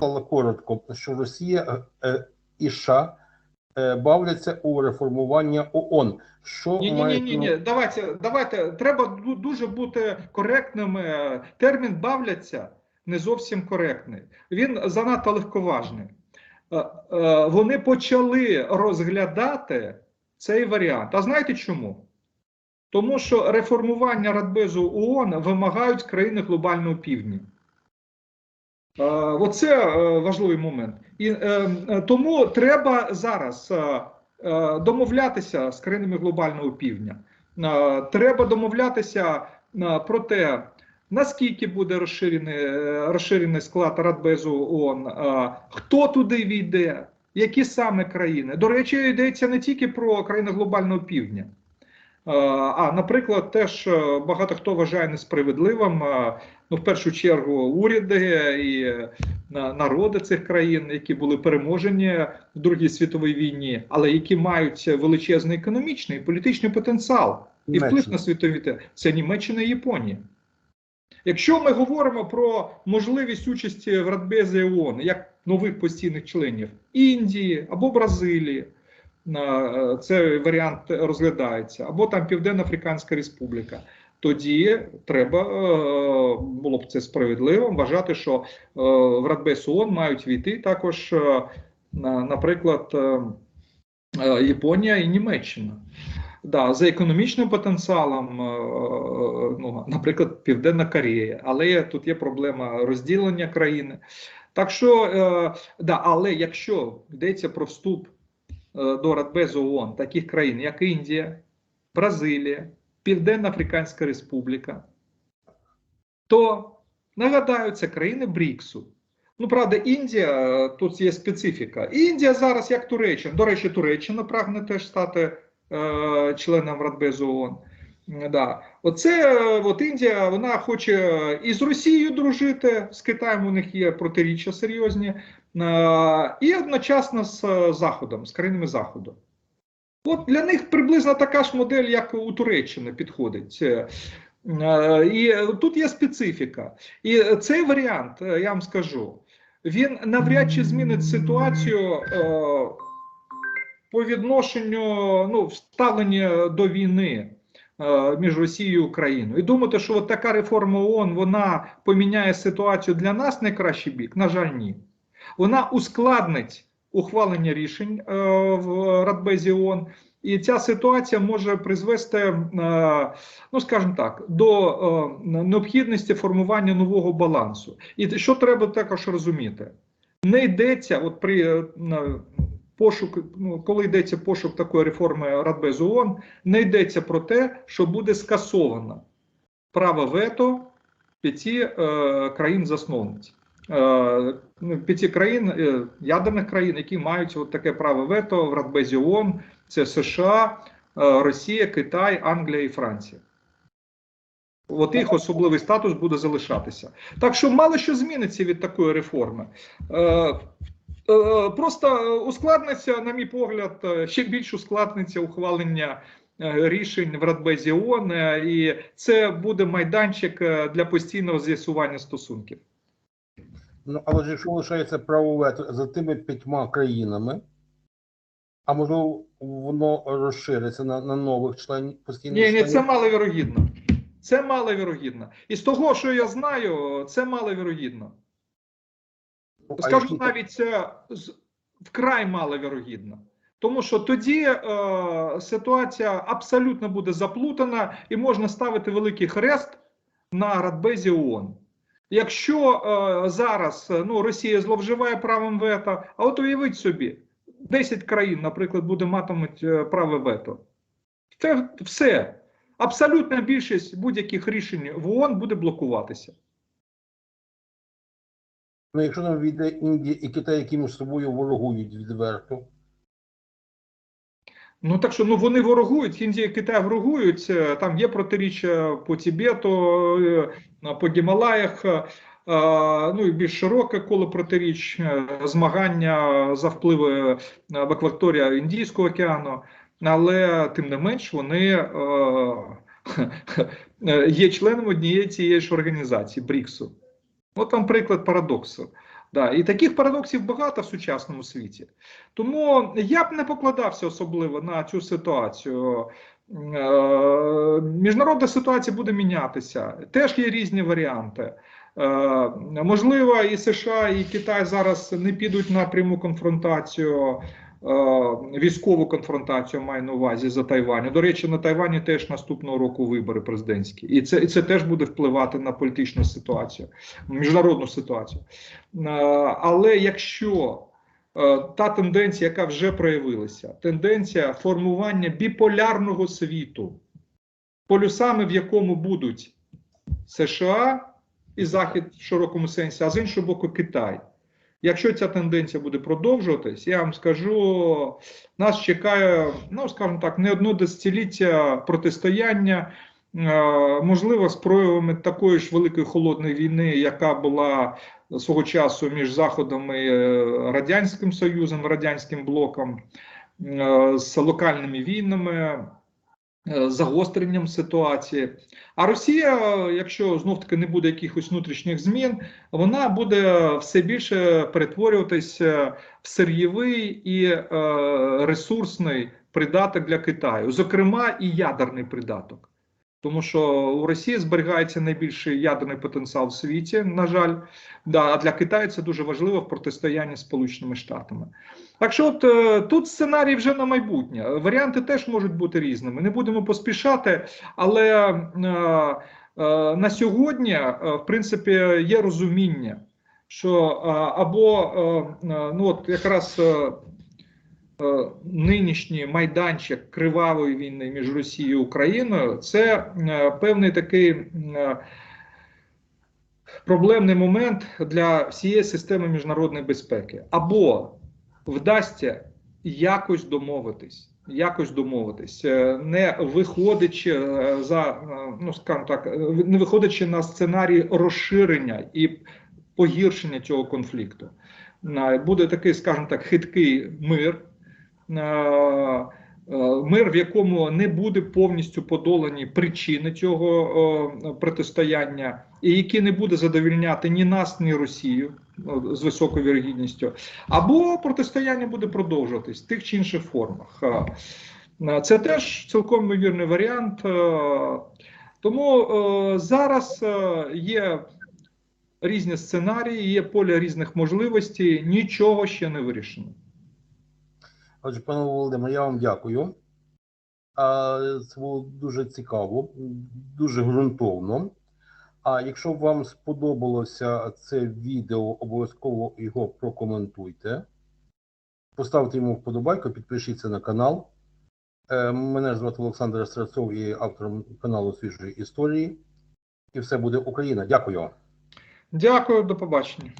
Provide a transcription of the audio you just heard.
Але коротко, що Росія е, е, і США е, бавляться у реформування ООН. Що Ні, ні, ні, ні, ні. Давайте, давайте. Треба дуже бути коректними. Термін бавляться не зовсім коректний. Він занадто легковажний. Вони почали розглядати цей варіант. А знаєте чому? Тому що реформування Радбезу ООН вимагають країни глобального півдня. Оце е, важливий момент. І е, е, тому треба зараз домовлятися з країнами глобального півдня. Треба домовлятися про те, наскільки буде розширений, розширений склад Радбезу ООН, хто туди війде, які саме країни. До речі, йдеться не тільки про країни глобального півдня. А, наприклад, теж багато хто вважає несправедливим, ну, в першу чергу, уряди і е, народи цих країн, які були переможені в Другій світовій війні, але які мають величезний економічний і політичний потенціал і вплив на світові те. Це Німеччина і Японія. Якщо ми говоримо про можливість участі в Радбезі ООН як нових постійних членів Індії або Бразилії, е, цей варіант розглядається, або там Південно-Африканська Республіка. Тоді треба е, було б це справедливо вважати, що е, в Радбез ООН мають війти також, е, наприклад, Японія і Німеччина. Да, за економічним потенціалом, ну, наприклад, Південна Корея, але тут є проблема розділення країни. Так що, да, але якщо йдеться про вступ до Радбезу ООН таких країн, як Індія, Бразилія, Південна Африканська Республіка, то нагадаю, це країни БРІКСу. Ну, правда, Індія е, тут є специфіка. Індія зараз як Туреччина. До речі, Туреччина прагне теж стати е, членом Радбезу ООН. Да. Оце е, от Індія, вона хоче і з Росією дружити, з Китаєм у них є протиріччя серйозні, е, і одночасно з е, Заходом, з країнами Заходу. От для них приблизно така ж модель, як у Туреччини, підходить. Е, І тут є специфіка. І цей варіант, е, я вам скажу, він навряд чи змінить ситуацію е, по відношенню ну, вставлення до війни між Росією і Україною. І думати, що от така реформа ООН вона поміняє ситуацію для нас на кращий бік, на жаль, ні. Вона ускладнить ухвалення рішень е, в Радбезі ООН, і ця ситуація може призвести, е, ну скажімо так, до е, необхідності формування нового балансу. І що треба також розуміти? Не йдеться, от при пошук, ну, коли йдеться пошук такої реформи Радбезу ООН, не йдеться про те, що буде скасовано право вето п'яти країн-засновниць. Е, ну, п'яти країн, е, ядерних країн, які мають от таке право вето в Радбезі ООН, це США, е, Росія, Китай, Англія і Франція. От їх особливий статус буде залишатися. Так що мало що зміниться від такої реформи. Просто ускладниться, на мій погляд, ще більш ускладниться ухвалення рішень в Радбезі ООН, і це буде майданчик для постійного з'ясування стосунків. Ну, але ж якщо лишається право вето за тими п'ятьма країнами, а можливо, воно розшириться на, на нових членів постійних Ні, ні, членів? це маловірогідно. Це маловірогідно. І з того, що я знаю, це маловірогідно. Ну, Скажу які- навіть це вкрай маловірогідно. Тому що тоді е, ситуація абсолютно буде заплутана і можна ставити великий хрест на Радбезі ООН. Якщо е, зараз е, ну, Росія зловживає правом вето, а от уявіть собі, 10 країн, наприклад, буде матимуть е, право вето. Це все. Абсолютна більшість будь-яких рішень в ООН буде блокуватися. Ну, якщо нам війде Індія і Китай, які між собою ворогують відверто, Ну так що ну вони ворогують, Індія і Китай ворогують. е, Там є протиріччя по Тібету, е, по Гімалаях. е, Ну і більш широке коло протиріч, змагання за впливи в акваторії Індійського океану, але тим не менш вони є членом однієї цієї ж організації БРІКСу. От там приклад парадоксу. Да, і таких парадоксів багато в сучасному світі. Тому я б не покладався особливо на цю ситуацію. Е, Міжнародна ситуація буде мінятися. Теж є різні варіанти. Е, Можливо, і США, і Китай зараз не підуть на пряму конфронтацію, військову конфронтацію маю на увазі за Тайваню. До речі, на Тайвані теж наступного року вибори президентські, і це, і це теж буде впливати на політичну ситуацію, міжнародну ситуацію. Е, Але якщо е, та тенденція, яка вже проявилася, тенденція формування біполярного світу, полюсами в якому будуть США і Захід в широкому сенсі, а з іншого боку, Китай. Якщо ця тенденція буде продовжуватись, я вам скажу, нас чекає, ну скажімо так, не одно десятиліття протистояння, е, можливо, з проявами такої ж великої холодної війни, яка була свого часу між Заходом і е, Радянським Союзом, Радянським блоком, е, з локальними війнами, загостренням ситуації. А Росія, якщо знов таки не буде якихось внутрішніх змін, вона буде все більше перетворюватися в сир'євий і е, ресурсний придаток для Китаю, зокрема і ядерний придаток. Тому що у Росії зберігається найбільший ядерний потенціал в світі, на жаль, да, а для Китаю це дуже важливо в протистоянні з Сполученими Штатами. Так що от е, тут сценарій вже на майбутнє. Варіанти теж можуть бути різними. Не будемо поспішати, але е, е, на сьогодні, е, в принципі, є розуміння, що е, або е, е, ну от якраз. е, Нинішній майданчик кривавої війни між Росією і Україною це е, певний такий е, проблемний момент для всієї системи міжнародної безпеки. Або вдасться якось домовитись, якось домовитись, е, не виходячи е, за е, ну скажімо так, е, не виходячи на сценарій розширення і погіршення цього конфлікту. Е, Буде такий, скажімо так, хиткий мир. Е, е, Мир, в якому не буде повністю подолані причини цього е, протистояння, і який не буде задовільняти ні нас, ні Росію з високою вірогідністю, або протистояння буде продовжуватись в тих чи інших формах. Це теж цілком ймовірний варіант. Тому зараз є різні сценарії, є поле різних можливостей, нічого ще не вирішено. Отже, пане Володимире, я вам дякую. Це було дуже цікаво, дуже ґрунтовно. А якщо вам сподобалося це відео, обов'язково його прокоментуйте. Поставте йому вподобайку, підпишіться на канал. Е, Мене звати Олександр Страцов і автором каналу Свіжої історії. І все буде Україна. Дякую. Дякую, до побачення.